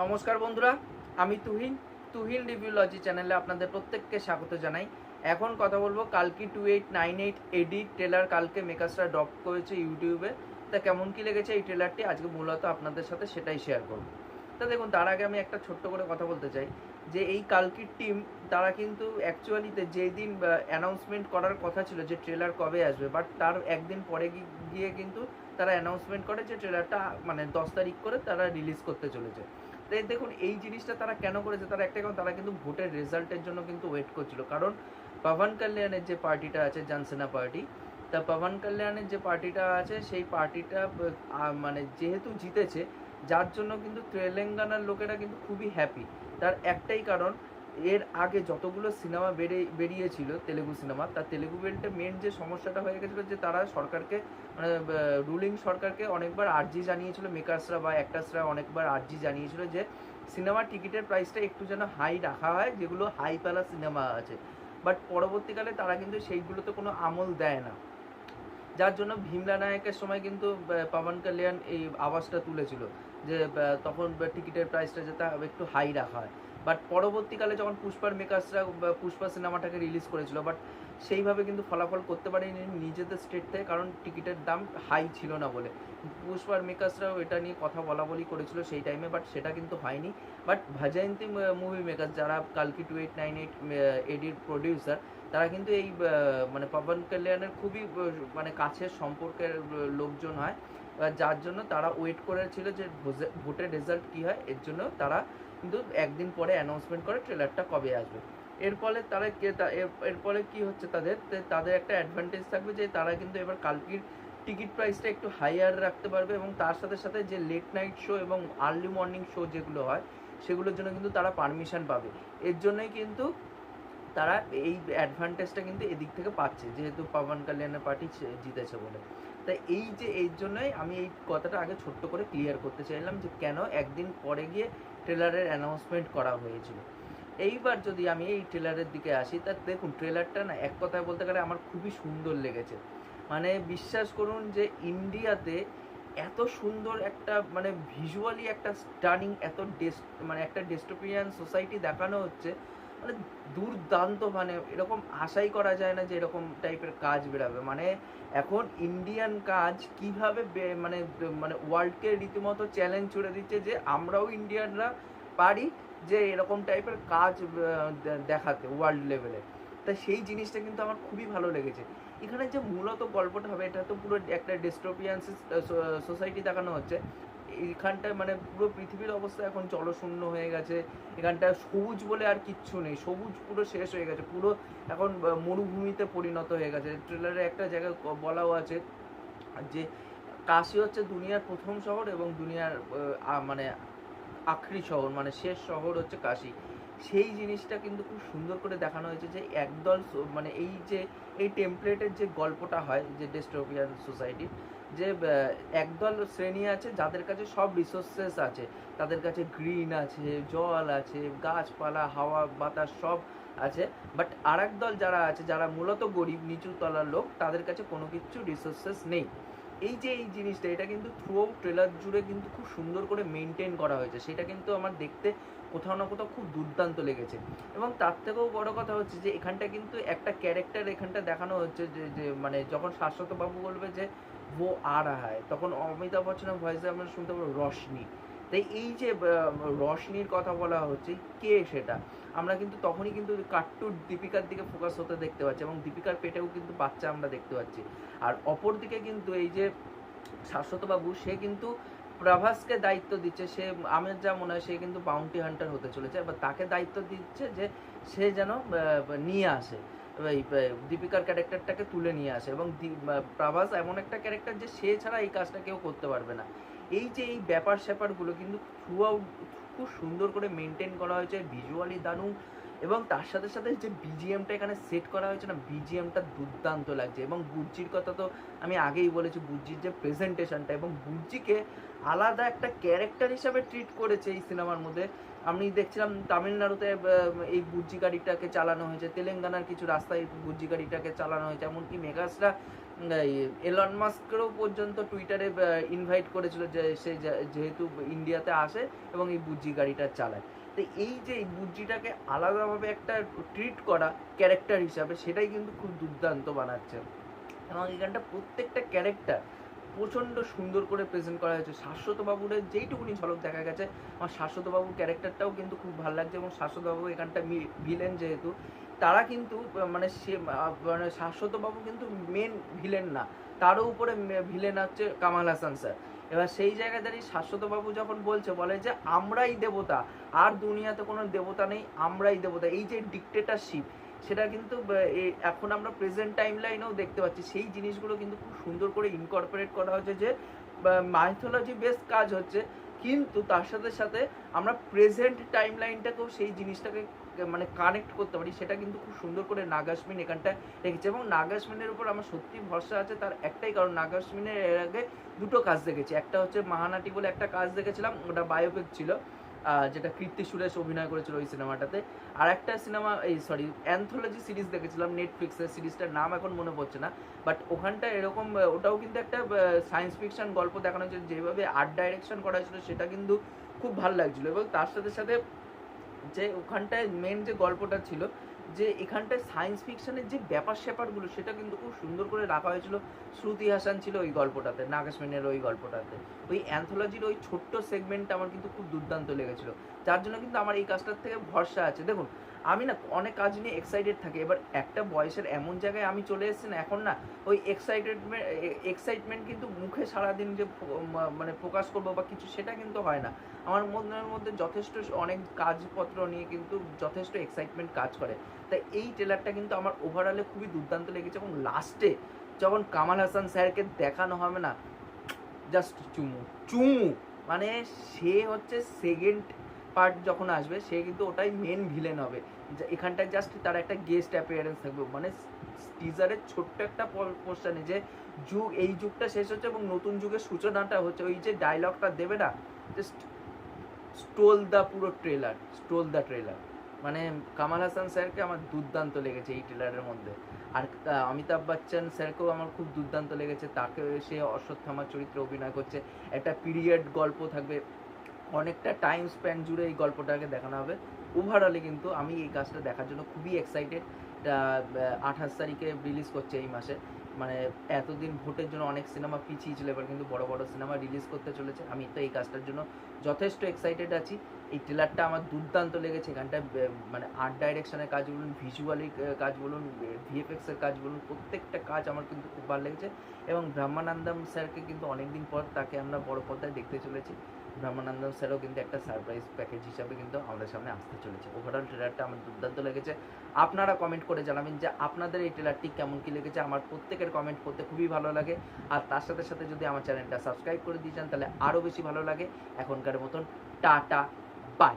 নমস্কার বন্ধুরা, আমি তুহিন। তুহিন রিভিউলজি চ্যানেলে আপনাদের প্রত্যেককে স্বাগত জানাই। এখন কথা বলব কালকি two eight nine eight AD trailer কালকে মেকাসরা ড্রপ করেছে ইউটিউবে। তা কেমন কি লেগেছে এই ট্রেলারটি আজকে মূলত আপনাদের সাথে সেটাই শেয়ার করব। তা দেখুন, তার আগে আমি একটা ছোট্ট করে কথা বলতে চাই, যে এই কালকির টিম তারা কিন্তু অ্যাকচুয়ালিতে যেই দিন অ্যানাউন্সমেন্ট করার কথা ছিল যে ট্রেলার কবে আসবে বাট তার একদিন পরে গিয়ে কিন্তু তারা অ্যানাউন্সমেন্ট করে যে ট্রেলারটা মানে দশ তারিখ করে তারা রিলিজ করতে চলেছে। তাই দেখুন, এই জিনিসটা তারা কেন করেছে? তারা একটাই কারণ, তারা কিন্তু ভোটের রেজাল্টের জন্য কিন্তু ওয়েট করছিল। কারণ পবন কল্যাণের যে পার্টিটা আছে জনসেনা পার্টি তা পবন কল্যাণের যে পার্টিটা আছে, সেই পার্টিটা মানে যেহেতু জিতেছে, যার জন্য কিন্তু তেলেঙ্গানার লোকেরা কিন্তু খুবই হ্যাপি তার একটাই কারণ এর আগে যতগুলো সিনেমা বেরিয়ে বেরিয়েছিল তেলেগু সিনেমা তার তেলেগু বেল্টে মেন যে সমস্যাটা হয়ে গেছিল যে তারা সরকারকে মানে রুলিং সরকারকে অনেকবার আর্জি জানিয়েছিল মেকার্সরা বা অ্যাক্টার্সরা অনেকবার আর্জি জানিয়েছিল যে সিনেমার টিকিটের প্রাইসটা একটু যেন হাই রাখা হয়, যেগুলো হাই পালা সিনেমা আছে। বাট পরবর্তীকালে তারা কিন্তু সেইগুলোতে কোনো আমল দেয় না। যার জন্য ভীমলা নায়কের সময় কিন্তু পবন কল্যাণ এই আওয়াজটা তুলেছিল যে তখন টিকিটের প্রাইসটা যাতে একটু হাই রাখা হয়। বাট পরবর্তীকালে যখন পুষ্পার মেকার্সরা পুষ্পা সিনেমাটাকে রিলিজ করেছিল বাট সেইভাবে কিন্তু ফলাফল করতে পারেনি নিজেদের স্টেট থেকে, কারণ টিকিটের দাম হাই ছিল না বলে। পুষ্পার মেকার্সরাও এটা নিয়ে কথা বলা বলি করেছিল সেই টাইমে বাট সেটা কিন্তু হয়নি। বাট ভাজয়ন্তী মুভি মেকার্স যারা কালকি টু এইট নাইন এইট এডির প্রডিউসার তারা কিন্তু এই মানে পবন কল্যাণের খুবই মানে কাছের সম্পর্কের লোকজন হয়। যার জন্য তারা ওয়েট করেছিল যে ভোটের রেজাল্ট কি হয়, এর জন্য তারা কিন্তু একদিন পরে অ্যানাউন্সমেন্ট করে ট্রেলারটা কবে আসবে। এর ফলে তারা কে এর- ফলে কি হচ্ছে তাদের? তাদের একটা অ্যাডভান্টেজ থাকবে যে তারা কিন্তু এবার কালকির টিকিট প্রাইসটা একটু হাইয়ার রাখতে পারবে এবং তার সাথে সাথে যে লেট নাইট শো এবং আর্লি মর্নিং শো যেগুলো হয়, সেগুলোর জন্য কিন্তু তারা পারমিশন পাবে। এর জন্যই কিন্তু তারা এই অ্যাডভান্টেজটা কিন্তু এদিক থেকে পাচ্ছে, যেহেতু পবন কল্যাণের পার্টি জিতেছে বলে। তাই এই যে এই জন্যই আমি এই কথাটা আগে ছোট্ট করে ক্লিয়ার করতে চাইলাম যে কেন একদিন পরে গিয়ে ট্রেলারের অ্যানাউন্সমেন্ট করা হয়েছিল। এইবার যদি আমি এই ট্রেলারের দিকে আসি, তা দেখুন, ট্রেলারটা না এক কথায় বলতে গেলে আমার খুবই সুন্দর লেগেছে। মানে বিশ্বাস করুন যে ইন্ডিয়াতে এত সুন্দর একটা মানে ভিজুয়ালি একটা স্টানিং এত ডেস মানে একটা ডেস্টোপিয়ান সোসাইটি দেখানো হচ্ছে মানে দুর্দান্ত মানে এরকম আশাই করা যায় না যে এরকম টাইপের কাজ বেরাবে। মানে এখন ইন্ডিয়ান কাজ কীভাবে মানে মানে ওয়ার্ল্ডকে রীতিমতো চ্যালেঞ্জ ছুড়ে দিচ্ছে যে আমরাও ইন্ডিয়ানরা পারি যে এরকম টাইপের কাজ দেখাতে ওয়ার্ল্ড লেভেলে তা সেই জিনিসটা কিন্তু আমার খুবই ভালো লেগেছে। এখানে যে মূলত গল্পটা হবে, এটা তো পুরো একটা ডেস্টোপিয়ান সোসাইটি দেখানো হচ্ছে। এইখানটায় মানে পুরো পৃথিবীর অবস্থা এখন জলশূন্য হয়ে গেছে। এখানটায় সবুজ বলে আর কিচ্ছু নেই। সবুজ পুরো শেষ হয়ে গেছে। পুরো এখন মরুভূমিতে পরিণত হয়ে গেছে। ট্রেলারে একটা জায়গায় বলাও আছে যে কাশি হচ্ছে দুনিয়ার প্রথম শহর এবং দুনিয়ার মানে আখরি শহর মানে শেষ শহর হচ্ছে কাশি। সেই জিনিসটা কিন্তু খুব সুন্দর করে দেখানো হয়েছে যে একদল মানে এই যে, এই টেমপ্লেটের যে গল্পটা হয় যে ডেস্টোপিয়ান সোসাইটি যে একদল শ্রেণি আছে, যাদের কাছে সব রিসোর্সেস আছে। তাদের কাছে গ্রিন আছে, জল আছে, গাছপালা, হাওয়া, বাতাস সব আছে। বাট আর দল যারা আছে, যারা মূলত গরিব, নিচু তলার লোক, তাদের কাছে কোনো কিছু রিসোর্সেস নেই। এই যে এই জিনিসটা, এটা কিন্তু থ্রু ট্রেলার জুড়ে কিন্তু খুব সুন্দর করে মেনটেন করা হয়েছে। সেটা কিন্তু আমার দেখতে কোথাও না কোথাও খুব দুর্দান্ত লেগেছে। এবং তার থেকেও বড় কথা হচ্ছে যে, এখানটা কিন্তু একটা ক্যারেক্টার এখানটা দেখানো হচ্ছে যে যে মানে যখন শাশ্বত বাবু বলবে যে, ও আর হয় তখন অমিতাভ বচ্চনের ভয়েসে আমরা শুনতে পাবো রশনি। তাই এই যে রশনির কথা বলা হচ্ছে, কে সেটা? আমরা কিন্তু তখনই কিন্তু কাট্টুর দীপিকার দিকে ফোকাস হতে দেখতে পাচ্ছি এবং দীপিকার পেটেও কিন্তু বাচ্চা আমরা দেখতে পাচ্ছি। আর অপর দিকে কিন্তু এই যে, শাশ্বত বাবু, সে কিন্তু প্রভাসকে দায়িত্ব দিচ্ছে, সে, আমার যা মনে হয় সে কিন্তু বাউন্টি হান্টার হতে চলেছে এবার তাকে দায়িত্ব দিচ্ছে যে, সে যেন নিয়ে আসে। এই দীপিকার ক্যারেক্টারটাকে তুলে নিয়ে আসে এবং প্রভাস এমন একটা ক্যারেক্টার যে, সে ছাড়া এই কাজটা কেউ করতে পারবে না। এই যে এই ব্যাপার স্যাপারগুলো কিন্তু থ্রু আউট খুব সুন্দর করে মেনটেন করা হয়েছে ভিজুয়ালি দারুণ এবং তার সাথে সাথে যে বিজিএমটা এখানে সেট করা হয়েছে না বিজিএমটা দুর্দান্ত লাগছে এবং বুজ্জির কথা তো আমি আগেই বলেছি বুজ্জির যে প্রেজেন্টেশনটা এবং বুজ্জিকে আলাদা একটা ক্যারেক্টার হিসাবে ট্রিট করেছে এই সিনেমার মধ্যে। আমি দেখছিলাম তামিলনাড়ুতে এই বুজ্জি গাড়িটাকে চালানো হয়েছে, তেলেঙ্গানার কিছু রাস্তায় বুজ্জি গাড়িটাকে চালানো হয়েছে, এমনকি মেগাসরা এলন মাস্ককেও পর্যন্ত টুইটারে ইনভাইট করেছিল যে সে যেহেতু ইন্ডিয়াতে আসে এবং এই বুজ্জি গাড়িটা চালায়। তো এই যে এই বুজ্জিটাকে আলাদাভাবে একটা ট্রিট করা ক্যারেক্টার হিসাবে, সেটাই কিন্তু খুব দুর্দান্ত বানাচ্ছে। এবং এখানটা প্রত্যেকটা ক্যারেক্টার প্রচণ্ড সুন্দর করে প্রেজেন্ট করা হয়েছে। শাশ্বত বাবুর যেইটুকুনি ঝলক দেখা গেছে, আমার শাশ্বত বাবুর ক্যারেক্টারটাও কিন্তু খুব ভালো লাগছে এবং শাশ্বত বাবু এখানটা ভিলেন যেহেতু তারা কিন্তু মানে সে মানে শাশ্বত বাবু কিন্তু মেন ভিলেন না। তারও উপরে ভিলেন হচ্ছে কামাল হাসান স্যার। এবার সেই জায়গায় দাঁড়িয়ে শাশ্বত বাবু যখন বলছে, বলে যে, আমরাই দেবতা, আর দুনিয়াতে কোনো দেবতা নেই, আমরাই দেবতা। এই যে ডিকটেটারশিপ সেটা কিন্তু এখন আমরা প্রেজেন্ট টাইম লাইনেও দেখতে পাচ্ছি। সেই জিনিসগুলো কিন্তু খুব সুন্দর করে ইনকর্পোরেট করা হচ্ছে যে মাইথোলজি বেস কাজ হচ্ছে। কিন্তু তার সাথে সাথে আমরা প্রেজেন্ট টাইম লাইনটাকেও সেই জিনিসটাকে মানে কানেক্ট করতে পারি, সেটা কিন্তু খুব সুন্দর করে নাগাসমিন এখানটায় রেখেছে এবং নাগাসমিনের উপর আমার সত্যি ভরসা আছে, তার একটাই কারণ নাগাসমিনের এর আগে দুটো কাজ দেখেছি, একটা হচ্ছে মাহানাটি বলে একটা কাজ দেখেছিলাম, ওটা বায়োপিক ছিল যেটা কীর্তি সুরেশ অভিনয় করেছিল ওই সিনেমাটাতে, আর একটা সিনেমা, এই সরি অ্যান্থোলজি সিরিজ দেখেছিলাম নেটফ্লিক্সের সিরিজটার নাম এখন মনে পড়ছে না বাট ওখানটা এরকম, ওটাও কিন্তু একটা সায়েন্স ফিকশন গল্প দেখানো হয়েছিল যেভাবে আর্ট ডাইরেকশন করা হয়েছিল, সেটা কিন্তু খুব ভালো লাগছিল, এবং তার সাথে সাথে যে ওখানটায় মেন যে গল্পটা ছিল, যে এখানটায় সায়েন্স ফিকশনের যে ব্যাপার স্যাপারগুলো, সেটা কিন্তু খুব সুন্দর করে রাখা হয়েছিল। শ্রুতি হাসান ছিল ওই গল্পটাতে নাগাসমিনের ওই গল্পটাতে। ওই অ্যান্থোলজির ওই ছোট্ট সেগমেন্টটা আমার কিন্তু খুব দুর্দান্ত লেগেছিল। যার জন্য কিন্তু আমার এই কাজটার থেকে ভরসা আছে। দেখুন আমি না অনেক কাজ নিয়ে এক্সাইটেড থাকি, এবার একটা বয়সের এমন জায়গায় আমি চলে এসেছি না, এখন না ওই এক্সাইটেডমেন্ট এক্সাইটমেন্ট কিন্তু মুখে সারাদিন যে মানে প্রকাশ করব বা কিছু সেটা কিন্তু হয় না। আমার মনের মধ্যে যথেষ্ট অনেক কাজপত্র নিয়ে কিন্তু যথেষ্ট এক্সাইটমেন্ট কাজ করে। তাই এই ট্রেলারটা কিন্তু আমার ওভারঅলে খুবই দুর্দান্ত লেগেছে এবং লাস্টে যখন কামাল হাসান স্যারকে দেখানো হবে না জাস্ট চুমু চুমু মানে সে হচ্ছে সেকেন্ড পার্ট যখন আসবে, সে কিন্তু ওটাই মেন ভিলেন হবে। এখানটায় জাস্ট তার একটা গেস্ট অ্যাপিয়ারেন্স থাকবে। মানে টিজারের ছোট্ট একটা পোস্টানে যে যুগ, এই যুগটা শেষ হচ্ছে এবং নতুন যুগের সূচনাটা হচ্ছে। ওই যে ডায়লগটা দেবে না জাস্ট স্টোল দ্য পুরো ট্রেলার স্টোল দ্য ট্রেলার মানে কামাল হাসান স্যারকে আমার দুর্দান্ত লেগেছে এই ট্রেলারের মধ্যে। আর অমিতাভ বচ্চন স্যারকেও আমার খুব দুর্দান্ত লেগেছে। তাকে সে অশ্বত্থামার চরিত্রে অভিনয় করছে। একটা পিরিয়ড গল্প থাকবে। অনেকটা টাইম স্প্যান জুড়ে এই গল্পটাকে দেখানো হবে। ওভারঅলে কিন্তু আমি এই কাজটা দেখার জন্য খুবই এক্সাইটেড আঠাশ তারিখে রিলিজ করছে এই মাসে। মানে এতদিন ভোটের জন্য অনেক সিনেমা পিছিয়ে ছিল, এবার কিন্তু বড় বড় সিনেমা রিলিজ করতে চলেছে। আমি তো এই কাজটার জন্য যথেষ্ট এক্সাইটেড আছি। এই ট্রেলারটা আমার দুর্দান্ত লেগেছে। এখানটায় বে- মানে আর্ট ডাইরেকশনের কাজ বলুন ভিজুয়ালি কাজ বলুন ভিএফএক্স এর কাজ বলুন, প্রত্যেকটা কাজ আমার কিন্তু খুব ভালো লেগেছে। এবং ব্রহ্মানন্দম স্যারকে কিন্তু অনেকদিন পর তাকে আমরা বড় পর্দায় দেখতে চলেছি। ব্রহ্মানন্দম স্যারও কিন্তু একটা সারপ্রাইজ প্যাকেজ হিসাবে কিন্তু আমাদের সামনে আসতে চলেছে। ওভারঅল ট্রেলারটা আমার দুর্দান্ত লেগেছে। আপনারা কমেন্ট করে জানাবেন যে আপনাদের এই ট্রেলারটি কেমন কী লেগেছে? আমার প্রত্যেকের কমেন্ট করতে খুবই ভালো লাগে। আর তার সাথে সাথে যদি আমার চ্যানেলটা সাবস্ক্রাইব করে দিয়ে যান, তাহলে আরও বেশি ভালো লাগে। এখনকার মতন টাটা বাই